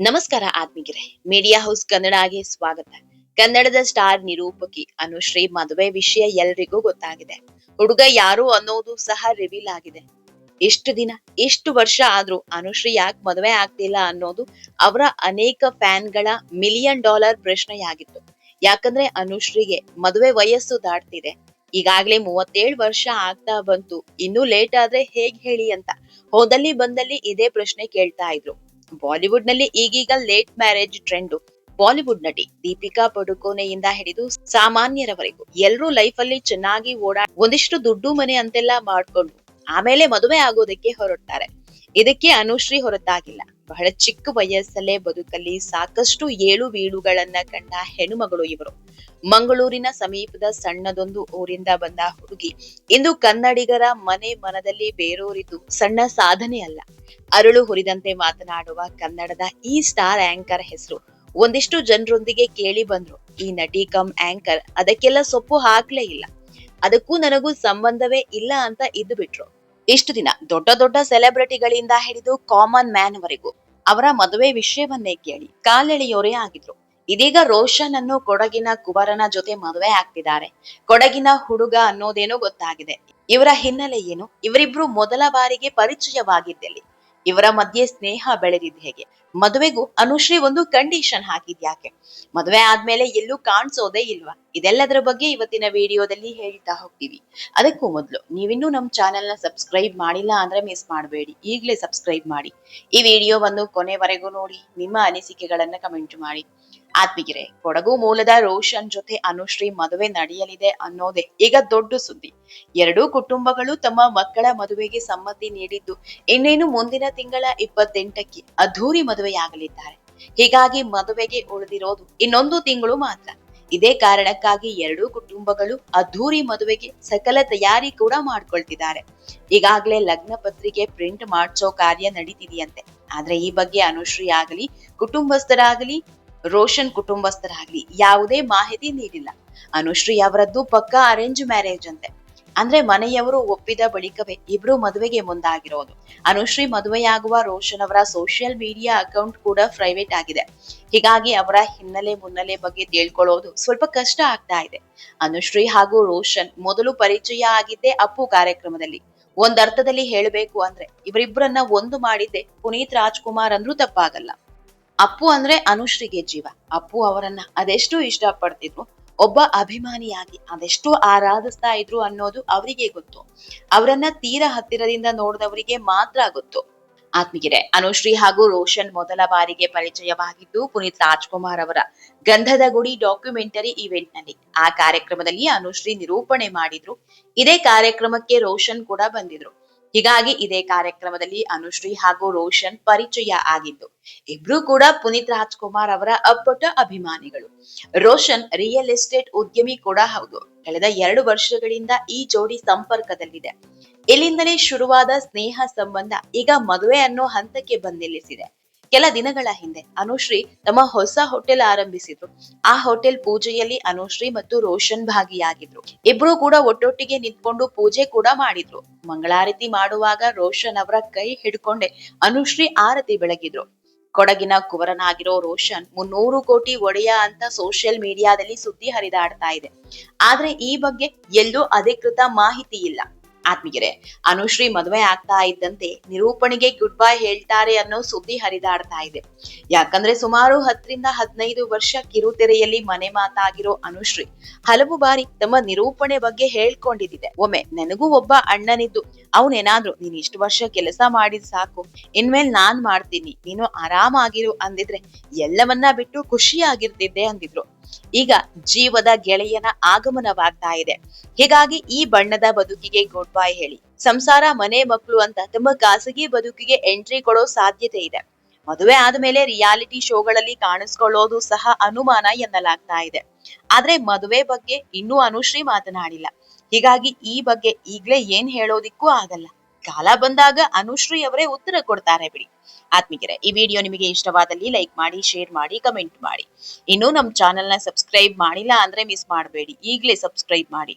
ನಮಸ್ಕಾರ ಆತ್ಮಿಕರೇ media house ಕನ್ನಡಗೆ ಸ್ವಾಗತ. ಕನ್ನಡದ ಸ್ಟಾರ್ ನಿರೂಪಕಿ ಅನುಶ್ರೀ ಮದುವೆ ವಿಷಯ ಎಲ್ರಿಗೂ ಗೊತ್ತಾಗಿದೆ. ಹುಡುಗ ಯಾರು ಅನ್ನೋದು ಸಹ ರಿವೀಲ್ ಆಗಿದೆ. ಎಷ್ಟು ದಿನ, ಎಷ್ಟು ವರ್ಷ ಆದ್ರೂ ಅನುಶ್ರೀ ಯಾಕೆ ಮದುವೆ ಆಗ್ತಿಲ್ಲ ಅನ್ನೋದು ಅವರ ಅನೇಕ ಫ್ಯಾನ್ಗಳ ಮಿಲಿಯನ್ ಡಾಲರ್ ಪ್ರಶ್ನೆಯಾಗಿತ್ತು. ಯಾಕಂದ್ರೆ ಅನುಶ್ರೀಗೆ ಮದುವೆ ವಯಸ್ಸು ದಾಟ್ತಿದೆ. ಈಗಾಗ್ಲೇ ಮೂವತ್ತೇಳು ವರ್ಷ ಆಗ್ತಾ ಬಂತು. ಇನ್ನೂ ಲೇಟ್ ಆದ್ರೆ ಹೇಗ್ ಹೇಳಿ ಅಂತ ಹೋದಲ್ಲಿ ಬಂದಲ್ಲಿ ಇದೇ ಪ್ರಶ್ನೆ ಕೇಳ್ತಾ ಇದ್ರು. ಬಾಲಿವುಡ್ನಲ್ಲಿ ಈಗೀಗ ಲೇಟ್ ಮ್ಯಾರೇಜ್ ಟ್ರೆಂಡ್. ಬಾಲಿವುಡ್ ನಟಿ ದೀಪಿಕಾ ಪಡುಕೋನೆಯಿಂದ ಹಿಡಿದು ಸಾಮಾನ್ಯರವರೆಗೂ ಎಲ್ಲರೂ ಲೈಫ್ ಅಲ್ಲಿ ಚೆನ್ನಾಗಿ ಓಡಾಡ ಒಂದಿಷ್ಟು ದುಡ್ಡು ಮನೆ ಅಂತೆಲ್ಲ ಮಾಡ್ಕೊಂಡು ಆಮೇಲೆ ಮದುವೆ ಆಗೋದಕ್ಕೆ ಹೊರಡ್ತಾರೆ. ಇದಕ್ಕೆ ಅನುಶ್ರೀ ಹೊರತಾಗಿಲ್ಲ. ಬಹಳ ಚಿಕ್ಕ ವಯಸ್ಸಲ್ಲೇ ಬದುಕಲ್ಲಿ ಸಾಕಷ್ಟು ಏಳು ಬೀಳುಗಳನ್ನ ಕಂಡ ಹೆಣ್ಣುಮಗಳು ಇವರು. ಮಂಗಳೂರಿನ ಸಮೀಪದ ಸಣ್ಣದೊಂದು ಊರಿಂದ ಬಂದ ಹುಡುಗಿ. ಇಂದು ಕನ್ನಡಿಗರ ಮನೆ ಮನದಲ್ಲಿ ಬೇರೂರಿದ್ದು ಸಣ್ಣ ಸಾಧನೆ ಅಲ್ಲ. ಅರಳು ಹುರಿದಂತೆ ಮಾತನಾಡುವ ಕನ್ನಡದ ಈ ಸ್ಟಾರ್ ಆಂಕರ್ ಹೆಸರು. ಒಂದಿಷ್ಟು ಜನರೊಂದಿಗೆ ಕೇಳಿ ಬಂದ್ರು. ಈ ನಟಿ ಕಮ್ ಆಂಕರ್ ಅದಕ್ಕೆಲ್ಲ ಸೊಪ್ಪು ಹಾಕ್ಲೇ ಇಲ್ಲ. ಅದಕ್ಕೂ ನನಗೂ ಸಂಬಂಧವೇ ಇಲ್ಲ ಅಂತ ಇದ್ದು ಬಿಟ್ರು ಇಷ್ಟು ದಿನ ದೊಡ್ಡ ದೊಡ್ಡ ಸೆಲೆಬ್ರಿಟಿಗಳಿಂದ ಹಿಡಿದು ಕಾಮನ್ ಮ್ಯಾನ್ ವರೆಗೂ ಅವರ ಮದುವೆ ವಿಷಯವನ್ನೇ ಕೇಳಿ ಕಾಲೆಳೆಯೋರೇ ಆಗಿದ್ರು. ಇದೀಗ ರೋಷನ್ ಅನ್ನು ಕೊಡಗಿನ ಕುವರನ ಜೊತೆ ಮದುವೆ ಆಗ್ತಿದ್ದಾರೆ. ಕೊಡಗಿನ ಹುಡುಗ ಅನ್ನೋದೇನೋ ಗೊತ್ತಾಗಿದೆ. ಇವರ ಹಿನ್ನೆಲೆ ಏನು? ಇವರಿಬ್ರು ಮೊದಲ ಬಾರಿಗೆ ಪರಿಚಯವಾಗಿದ್ದೆಲ್ಲಿ ಇವರ ಮಧ್ಯೆ ಸ್ನೇಹ ಬೆಳೆದಿದ್ ಹೇಗೆ? ಮದುವೆಗೂ ಅನುಶ್ರೀ ಒಂದು ಕಂಡೀಷನ್ ಹಾಕಿದ್ಯಾಕೆ ಮದುವೆ ಆದ್ಮೇಲೆ ಎಲ್ಲೂ ಕಾಣಿಸೋದೇ ಇಲ್ವಾ? ಇದೆಲ್ಲದರ ಬಗ್ಗೆ ಇವತ್ತಿನ ವಿಡಿಯೋದಲ್ಲಿ ಹೇಳ್ತಾ ಹೋಗ್ತೀವಿ. ಅದಕ್ಕೂ ಮೊದಲು, ನೀವಿನ್ನೂ ನಮ್ಮ ಚಾನೆಲ್ನ ಸಬ್ಸ್ಕ್ರೈಬ್ ಮಾಡಿಲ್ಲ ಅಂದ್ರೆ ಮಿಸ್ ಮಾಡಬೇಡಿ. ಈಗಲೇ ಸಬ್ಸ್ಕ್ರೈಬ್ ಮಾಡಿ. ಈ ವಿಡಿಯೋವನ್ನು ಕೊನೆವರೆಗೂ ನೋಡಿ, ನಿಮ್ಮ ಅನಿಸಿಕೆಗಳನ್ನ ಕಮೆಂಟ್ ಮಾಡಿ. ಆತ್ಮಿಗಿರೆ ಕೊಡಗು ಮೂಲದ ರೋಷನ್ ಜೊತೆ ಅನುಶ್ರೀ ಮದುವೆ ನಡೆಯಲಿದೆ ಅನ್ನೋದೇ ಈಗ ದೊಡ್ಡ ಸುದ್ದಿ. ಎರಡೂ ಕುಟುಂಬಗಳು ತಮ್ಮ ಮಕ್ಕಳ ಮದುವೆಗೆ ಸಮ್ಮತಿ ನೀಡಿದ್ದು ಇನ್ನೇನು ಮುಂದಿನ ತಿಂಗಳ ಇಪ್ಪತ್ತೆಂಟಕ್ಕೆ ಅದ್ಧೂರಿ ಮದುವೆಯಾಗಲಿದ್ದಾರೆ. ಹೀಗಾಗಿ ಮದುವೆಗೆ ಉಳಿದಿರೋದು ಇನ್ನೊಂದು ತಿಂಗಳು ಮಾತ್ರ. ಇದೇ ಕಾರಣಕ್ಕಾಗಿ ಎರಡೂ ಕುಟುಂಬಗಳು ಅದ್ಧೂರಿ ಮದುವೆಗೆ ಸಕಲ ತಯಾರಿ ಕೂಡ ಮಾಡ್ಕೊಳ್ತಿದ್ದಾರೆ. ಈಗಾಗಲೇ ಲಗ್ನ ಪತ್ರಿಕೆ ಪ್ರಿಂಟ್ ಮಾಡಿಸೋ ಕಾರ್ಯ ನಡೀತಿದೆಯಂತೆ. ಆದ್ರೆ ಈ ಬಗ್ಗೆ ಅನುಶ್ರೀ ಆಗಲಿ, ಕುಟುಂಬಸ್ಥರಾಗಲಿ ರೋಷನ್ ಕುಟುಂಬಸ್ಥರಾಗ್ಲಿ ಯಾವುದೇ ಮಾಹಿತಿ ನೀಡಿಲ್ಲ. ಅನುಶ್ರೀ ಅವರದ್ದು ಪಕ್ಕಾ ಅರೇಂಜ್ ಮ್ಯಾರೇಜ್ ಅಂತೆ. ಅಂದ್ರೆ ಮನೆಯವರು ಒಪ್ಪಿದ ಬಳಿಕವೇ ಇಬ್ರು ಮದುವೆಗೆ ಮುಂದಾಗಿರೋದು. ಅನುಶ್ರೀ ಮದುವೆಯಾಗುವ ರೋಷನ್ ಅವರ ಸೋಷಿಯಲ್ ಮೀಡಿಯಾ ಅಕೌಂಟ್ ಕೂಡ ಪ್ರೈವೇಟ್ ಆಗಿದೆ. ಹೀಗಾಗಿ ಅವರ ಹಿನ್ನೆಲೆ ಮುನ್ನೆಲೆ ಬಗ್ಗೆ ತಿಳ್ಕೊಳ್ಳೋದು ಸ್ವಲ್ಪ ಕಷ್ಟ ಆಗ್ತಾ ಇದೆ. ಅನುಶ್ರೀ ಹಾಗೂ ರೋಷನ್ ಮೊದಲು ಪರಿಚಯ ಆಗಿದ್ದೆ ಅಪ್ಪು ಕಾರ್ಯಕ್ರಮದಲ್ಲಿ. ಒಂದರ್ಥದಲ್ಲಿ ಹೇಳಬೇಕು ಅಂದ್ರೆ ಇವರಿಬ್ಬರನ್ನ ಒಂದು ಮಾಡಿದ್ದೆ ಪುನೀತ್ ರಾಜ್ಕುಮಾರ್ ಅಂದ್ರೂ ತಪ್ಪಾಗಲ್ಲ. ಅಪ್ಪು ಅಂದ್ರೆ ಅನುಶ್ರೀಗೆ ಜೀವ. ಅಪ್ಪು ಅವರನ್ನ ಅದೆಷ್ಟು ಇಷ್ಟ ಪಡ್ತಿದ್ರು ಒಬ್ಬ ಅಭಿಮಾನಿಯಾಗಿ, ಅದೆಷ್ಟು ಆರಾಧಿಸ್ತಾ ಇದ್ರು ಅನ್ನೋದು ಅವರಿಗೆ ಗೊತ್ತು. ಅವರನ್ನ ತೀರ ಹತ್ತಿರದಿಂದ ನೋಡಿದವರಿಗೆ ಮಾತ್ರ ಗೊತ್ತು. ಆತ್ಮಿಗಿರೆ ಅನುಶ್ರೀ ಹಾಗೂ ರೋಷನ್ ಮೊದಲ ಬಾರಿಗೆ ಪರಿಚಯವಾಗಿದ್ದು ಪುನೀತ್ ರಾಜ್ಕುಮಾರ್ ಅವರ ಗಂಧದ ಗುಡಿ ಡಾಕ್ಯುಮೆಂಟರಿ ಇವೆಂಟ್ನಲ್ಲಿ ಆ ಕಾರ್ಯಕ್ರಮದಲ್ಲಿ ಅನುಶ್ರೀ ನಿರೂಪಣೆ ಮಾಡಿದ್ರು. ಇದೇ ಕಾರ್ಯಕ್ರಮಕ್ಕೆ ರೋಷನ್ ಕೂಡ ಬಂದಿದ್ರು. ಹೀಗಾಗಿ ಇದೇ ಕಾರ್ಯಕ್ರಮದಲ್ಲಿ ಅನುಶ್ರೀ ಹಾಗೂ ರೋಷನ್ ಪರಿಚಯ ಆಗಿದ್ದು, ಇಬ್ರು ಕೂಡ ಪುನೀತ್ ರಾಜ್ಕುಮಾರ್ ಅವರ ಅಪ್ಪಟ ಅಭಿಮಾನಿಗಳು. ರೋಷನ್ ರಿಯಲ್ ಎಸ್ಟೇಟ್ ಉದ್ಯಮಿ ಕೂಡ ಹೌದು. ಕಳೆದ ಎರಡು ವರ್ಷಗಳಿಂದ ಈ ಜೋಡಿ ಸಂಪರ್ಕದಲ್ಲಿದೆ. ಇಲ್ಲಿಂದಲೇ ಶುರುವಾದ ಸ್ನೇಹ ಸಂಬಂಧ ಈಗ ಮದುವೆ ಅನ್ನೋ ಹಂತಕ್ಕೆ ಬಂದಿಲ್ಲಿಸಿದೆ ಕೆಲ ದಿನಗಳ ಹಿಂದೆ ಅನುಶ್ರೀ ತಮ್ಮ ಹೊಸ ಹೋಟೆಲ್ ಆರಂಭಿಸಿದ್ರು. ಆ ಹೋಟೆಲ್ ಪೂಜೆಯಲ್ಲಿ ಅನುಶ್ರೀ ಮತ್ತು ರೋಷನ್ ಭಾಗಿಯಾಗಿದ್ರು. ಇಬ್ರು ಕೂಡ ಒಟ್ಟೊಟ್ಟಿಗೆ ನಿಂತ್ಕೊಂಡು ಪೂಜೆ ಕೂಡ ಮಾಡಿದ್ರು. ಮಂಗಳಾರತಿ ಮಾಡುವಾಗ ರೋಷನ್ ಅವರ ಕೈ ಹಿಡ್ಕೊಂಡೆ ಅನುಶ್ರೀ ಆರತಿ ಬೆಳಗಿದ್ರು. ಕೊಡಗಿನ ಕುವರನಾಗಿರೋ ರೋಷನ್ ಮುನ್ನೂರು ಕೋಟಿ ಒಡೆಯ ಅಂತ ಸೋಷಿಯಲ್ ಮೀಡಿಯಾದಲ್ಲಿ ಸುದ್ದಿ ಹರಿದಾಡ್ತಾ ಇದೆ. ಆದ್ರೆ ಈ ಬಗ್ಗೆ ಎಲ್ಲೂ ಅಧಿಕೃತ ಮಾಹಿತಿ ಇಲ್ಲ. ಆತ್ಮೀಯರೇ, ಅನುಶ್ರೀ ಮದುವೆ ಆಗ್ತಾ ಇದ್ದಂತೆ ನಿರೂಪಣೆಗೆ ಗುಡ್ ಬೈ ಹೇಳ್ತಾರೆ ಅನ್ನೋ ಸುದ್ದಿ ಹರಿದಾಡ್ತಾ ಇದೆ. ಯಾಕಂದ್ರೆ ಸುಮಾರು ಹತ್ತರಿಂದ ಹದಿನೈದು ವರ್ಷ ಕಿರುತೆರೆಯಲ್ಲಿ ಮನೆ ಮಾತಾಗಿರೋ ಅನುಶ್ರೀ ಹಲವು ಬಾರಿ ತಮ್ಮ ನಿರೂಪಣೆ ಬಗ್ಗೆ ಹೇಳ್ಕೊಂಡಿದ್ದಿದೆ. ಒಮ್ಮೆ ನನಗೂ ಒಬ್ಬ ಅಣ್ಣನಿದ್ದು. ಅವನೇನಾದ್ರು ನೀನ್ ಇಷ್ಟು ವರ್ಷ ಕೆಲಸ ಮಾಡಿದ್ ಸಾಕು. ಇನ್ಮೇಲ್ ನಾನ್ ಮಾಡ್ತೀನಿ. ನೀನು ಆರಾಮಾಗಿರು ಅಂದಿದ್ರೆ ಎಲ್ಲವನ್ನ ಬಿಟ್ಟು ಖುಷಿಯಾಗಿರ್ತಿದ್ದೆ ಅಂದಿದ್ರು. ಈಗ ಜೀವದ ಗೆಳೆಯನ ಆಗಮನವಾಗ್ತಾ ಇದೆ. ಹೀಗಾಗಿ ಈ ಬಣ್ಣದ ಬದುಕಿಗೆ ಗುಡ್ ಬಾಯ್ ಹೇಳಿ. ಸಂಸಾರ, ಮನೆ, ಮಕ್ಕಳು ಅಂತ ತಮ್ಮ ಖಾಸಗಿ ಬದುಕಿಗೆ ಎಂಟ್ರಿ ಕೊಡೋ ಸಾಧ್ಯತೆ ಇದೆ. ಮದುವೆ ಆದ್ಮೇಲೆ ರಿಯಾಲಿಟಿ ಶೋಗಳಲ್ಲಿ ಕಾಣಿಸ್ಕೊಳ್ಳೋದು ಸಹ ಅನುಮಾನ ಎನ್ನಲಾಗ್ತಾ ಇದೆ. ಆದ್ರೆ ಮದುವೆ ಬಗ್ಗೆ ಇನ್ನೂ ಅನುಶ್ರೀ ಮಾತನಾಡಿಲ್ಲ. ಹೀಗಾಗಿ ಈ ಬಗ್ಗೆ ಈಗ್ಲೇ ಏನ್ ಹೇಳೋದಿಕ್ಕೂ ಆಗಲ್ಲ. ಕಾಲ ಬಂದಾಗ ಅನುಶ್ರೀ ಅವರೇ ಉತ್ತರ ಕೊಡ್ತಾರೆ ಬಿಡಿ. ಆತ್ಮಿಕರೇ, ಈ ವಿಡಿಯೋ ನಿಮಗೆ ಇಷ್ಟವಾದಲ್ಲಿ ಲೈಕ್ ಮಾಡಿ, ಶೇರ್ ಮಾಡಿ, ಕಮೆಂಟ್ ಮಾಡಿ. ಇನ್ನು ನಮ್ಮ ಚಾನೆಲ್ನ ಸಬ್ಸ್ಕ್ರೈಬ್ ಮಾಡಿಲ್ಲ ಅಂದ್ರೆ ಮಿಸ್ ಮಾಡಬೇಡಿ. ಈಗಲೇ ಸಬ್ಸ್ಕ್ರೈಬ್ ಮಾಡಿ.